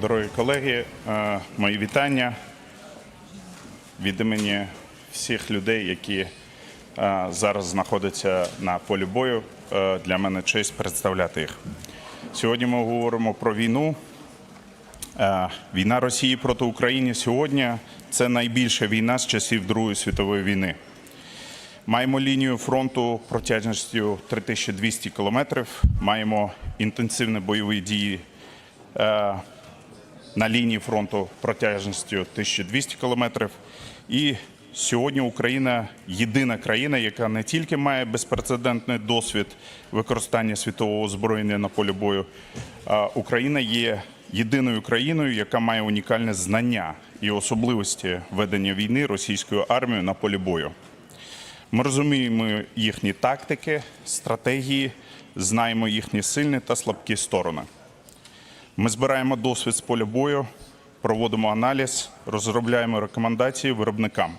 Дорогі колеги, е, мої вітання від імені всіх людей, які е, зараз знаходяться на полі бою. Е, Для мене честь представляти їх. Сьогодні ми говоримо про війну. Війна Росії проти України сьогодні це найбільша війна з часів Другої світової війни. Маємо лінію фронту протяжністю 3200 кілометрів. Маємо інтенсивні бойові дії на лінії фронту протяжністю 1200 кілометрів. І сьогодні Україна єдина країна, яка не тільки має безпрецедентний досвід використання світового озброєння на полі бою, а Україна є єдиною країною, яка має унікальне знання і особливості ведення війни російською армією на полі бою. Ми розуміємо їхні тактики, стратегії, знаємо їхні сильні та слабкі сторони. Ми збираємо досвід з поля бою, проводимо аналіз, розробляємо рекомендації виробникам.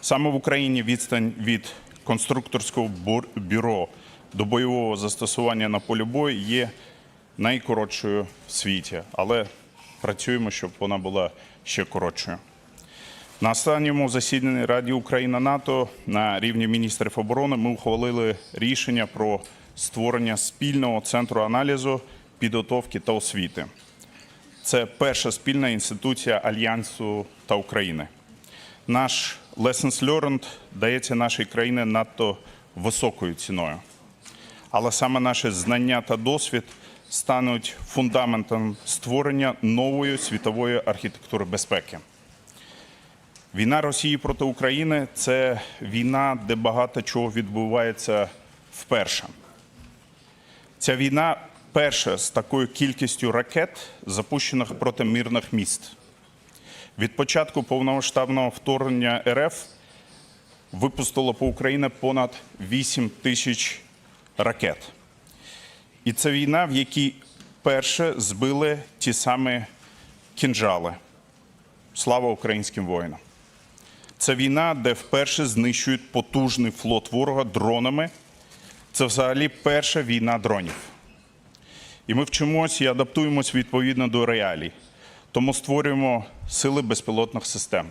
Саме в Україні відстань від конструкторського бюро до бойового застосування на полі бою є найкоротшою в світі, але працюємо, щоб вона була ще коротшою. На останньому засіданні Раді Україна НАТО на рівні міністрів оборони ми ухвалили рішення про створення спільного центру аналізу, підготовки та освіти. Це перша спільна інституція Альянсу та України. Наш Lessons Learned дається нашій країні надто високою ціною. Але саме наші знання та досвід стануть фундаментом створення нової світової архітектури безпеки. Війна Росії проти України це війна, де багато чого відбувається вперше. Ця війна перша з такою кількістю ракет, запущених проти мирних міст. Від початку повномасштабного вторгнення РФ випустило по Україні понад 8 тисяч ракет. І це війна, в якій перше збили ті самі кінжали. Слава українським воїнам! Це війна, де вперше знищують потужний флот ворога дронами. Це взагалі перша війна дронів. І ми вчимося і адаптуємось відповідно до реалій. Тому створюємо сили безпілотних систем.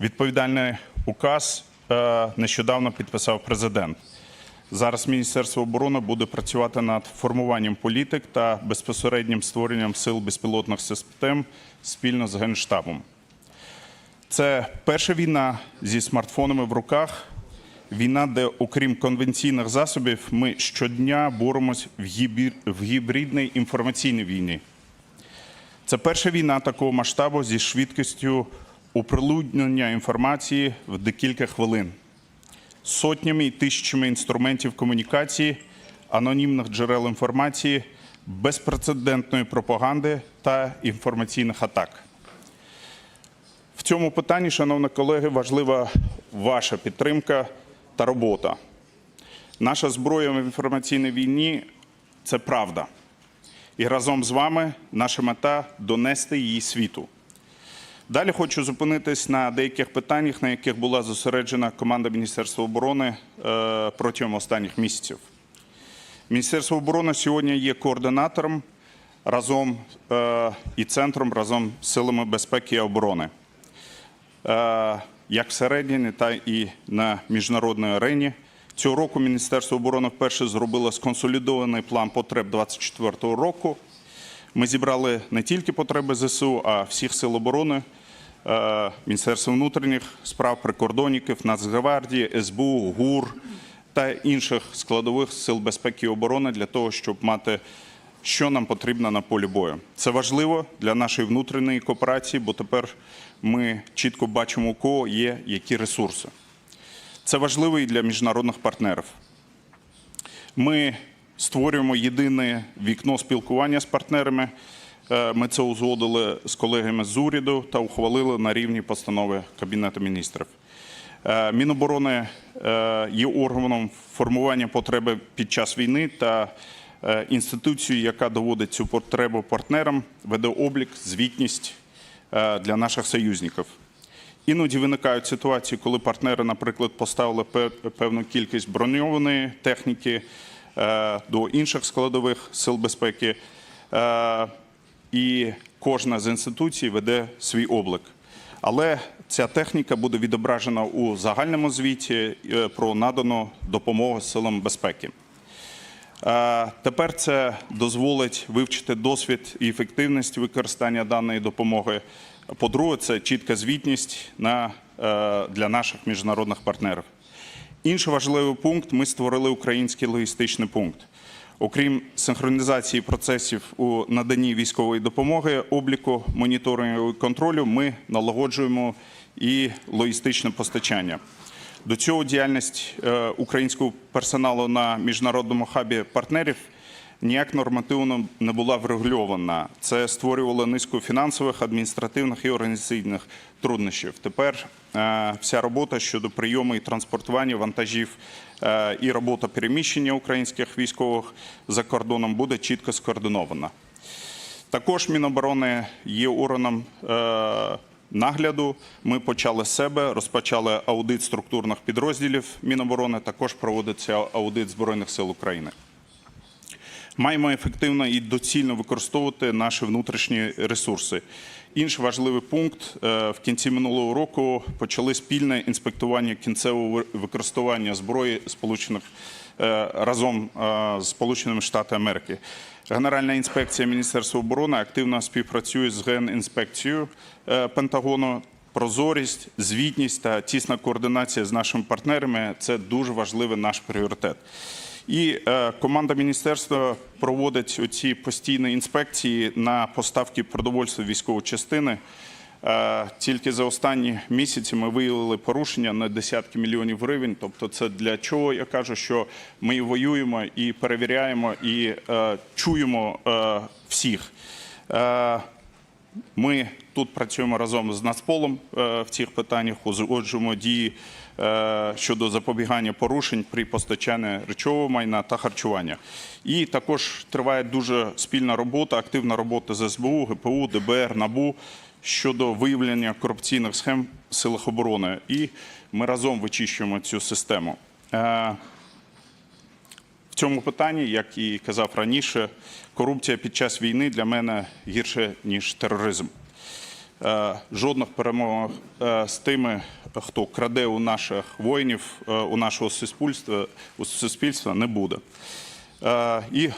Відповідальний указ е, нещодавно підписав президент. Зараз Міністерство оборони буде працювати над формуванням політик та безпосереднім створенням сил безпілотних систем спільно з Генштабом. Це перша війна зі смартфонами в руках. Війна, де, окрім конвенційних засобів, ми щодня боремось в гібридній інформаційній війні. Це перша війна такого масштабу зі швидкістю оприлюднення інформації в декілька хвилин, сотнями і тисячами інструментів комунікації, анонімних джерел інформації, безпрецедентної пропаганди та інформаційних атак. В цьому питанні, шановні колеги, важлива ваша підтримка та робота. Наша зброя в інформаційній війні це правда. І разом з вами наша мета донести її світу. Далі хочу зупинитись на деяких питаннях, на яких була зосереджена команда Міністерства оборони е, протягом останніх місяців. Міністерство оборони сьогодні є координатором разом е, і центром разом з силами безпеки і оборони е, як всередині, так і на міжнародній арені. Цього року Міністерство оборони вперше зробило сконсолідований план потреб 2024 року. Ми зібрали не тільки потреби ЗСУ, а всіх сил оборони, е, Міністерства внутрішніх справ, прикордонників, Нацгвардії, СБУ, ГУР та інших складових сил безпеки і оборони для того, щоб мати що нам потрібно на полі бою. Це важливо для нашої внутрішньої кооперації, бо тепер ми чітко бачимо, у кого є які ресурси. Це важливо і для міжнародних партнерів. Ми створюємо єдине вікно спілкування з партнерами. Е, Ми це узгодили з колегами з уряду та ухвалили на рівні постанови Кабінету міністрів. Е, Міноборони е, є органом формування потреби під час війни та е, інституцією, яка доводить цю потребу партнерам, веде облік, звітність е, для наших союзників. Іноді виникають ситуації, коли партнери, наприклад, поставили пе- певну кількість броньованої техніки е, до інших складових сил безпеки. І кожна з інституцій веде свій облик. Але ця техніка буде відображена у загальному звіті про надану допомогу силам безпеки. Е, Тепер це дозволить вивчити досвід і ефективність використання даної допомоги. По-друге, це чітка звітність е, для наших міжнародних партнерів. Інший важливий пункт ми створили український логістичний пункт. Окрім синхронізації процесів у наданні військової допомоги, обліку, моніторингу і контролю, ми налагоджуємо і логістичне постачання. До цього діяльність е, українського персоналу на міжнародному хабі партнерів ніяк нормативно не була врегульована. Це створювало низку фінансових, адміністративних і організаційних труднощів. Тепер е, вся робота щодо прийому і транспортування вантажів е, і робота переміщення українських військових за кордоном буде чітко скоординована. Також Міноборони є органом нагляду. Ми почали з себе, розпочали аудит структурних підрозділів Міноборони. Також проводиться аудит Збройних сил України. Маємо ефективно і доцільно використовувати наші внутрішні ресурси. Інший важливий пункт е, в кінці минулого року почали спільне інспектування кінцевого використання зброї сполучених е, разом е, з Сполученими Штатами Америки. Генеральна інспекція Міністерства оборони активно співпрацює з Генінспекцією е, Пентагону. Прозорість, звітність та тісна координація з нашими партнерами це дуже важливий наш пріоритет. І е, команда міністерства проводить оці постійні інспекції на поставки продовольства в військові частини. Е, тільки за останні місяці ми виявили порушення на десятки мільйонів гривень. Тобто, це для чого я кажу, що ми воюємо і перевіряємо, і е, чуємо е, всіх. Ми тут працюємо разом з Нацполом в цих питаннях, узгоджуємо дії щодо запобігання порушень при постачанні речового майна та харчування. І також триває дуже спільна робота, активна робота з СБУ, ГПУ, ДБР, НАБУ щодо виявлення корупційних схем в силах оборони. І ми разом вичищуємо цю систему. Е, в цьому питанні, як і казав раніше, корупція під час війни для мене гірше, ніж тероризм. Е, Жодних перемог е, з тими, хто краде у наших воїнів, у нашого суспільства, у суспільства не буде. І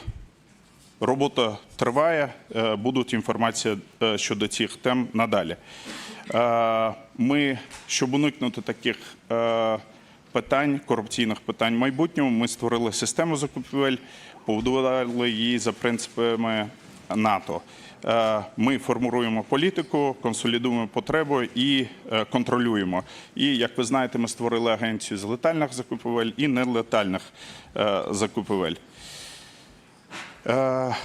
робота триває, е, будуть інформація е, щодо цих тем надалі. Е, Ми, щоб уникнути таких питань, корупційних питань в майбутньому, ми створили систему закупівель, побудували її за принципами НАТО. Ми формуємо політику, консолідуємо потребу і контролюємо. І як ви знаєте, ми створили агенцію з летальних закупівель і нелетальних закупівель. Е,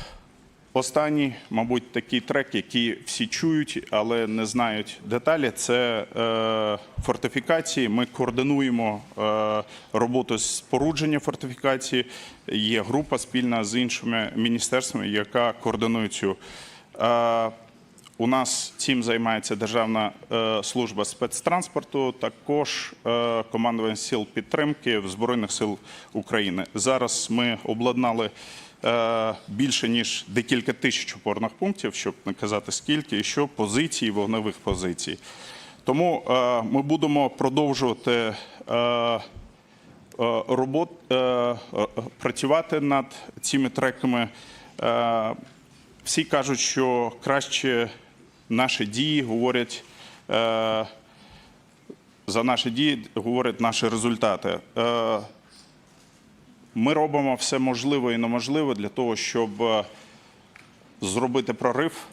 Останній, мабуть, такий трек, який всі чують, але не знають деталі. Це е, фортифікації. Ми координуємо е, роботу з спорудження фортифікації. Є група спільна з іншими міністерствами, яка координує цю. Е, у нас цим займається Державна е, служба спецтранспорту, також е, командування сил підтримки в Збройних сил України. Зараз ми обладнали більше ніж декілька тисяч опорних пунктів, щоб не казати скільки, і що позицій, вогневих позицій. Тому е, ми будемо продовжувати. Е, е, робот е, е, працювати над цими треками. Е, Всі кажуть, що краще наші дії говорять е, за наші дії говорять наші результати. Ми робимо все можливе і неможливе для того, щоб е, зробити прорив.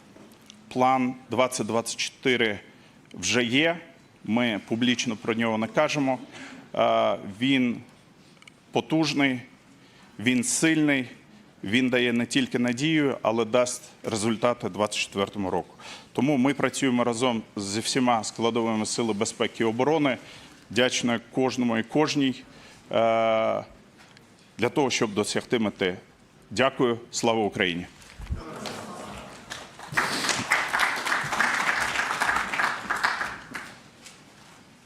План 2024 вже є. Ми публічно про нього не кажемо. Е, Він потужний, він сильний, він дає не тільки надію, але дасть результати 2024 року. Тому ми працюємо разом зі всіма складовими сили безпеки і оборони. Вдячна кожному і кожній е, для того, щоб досягти мети. Дякую, слава Україні!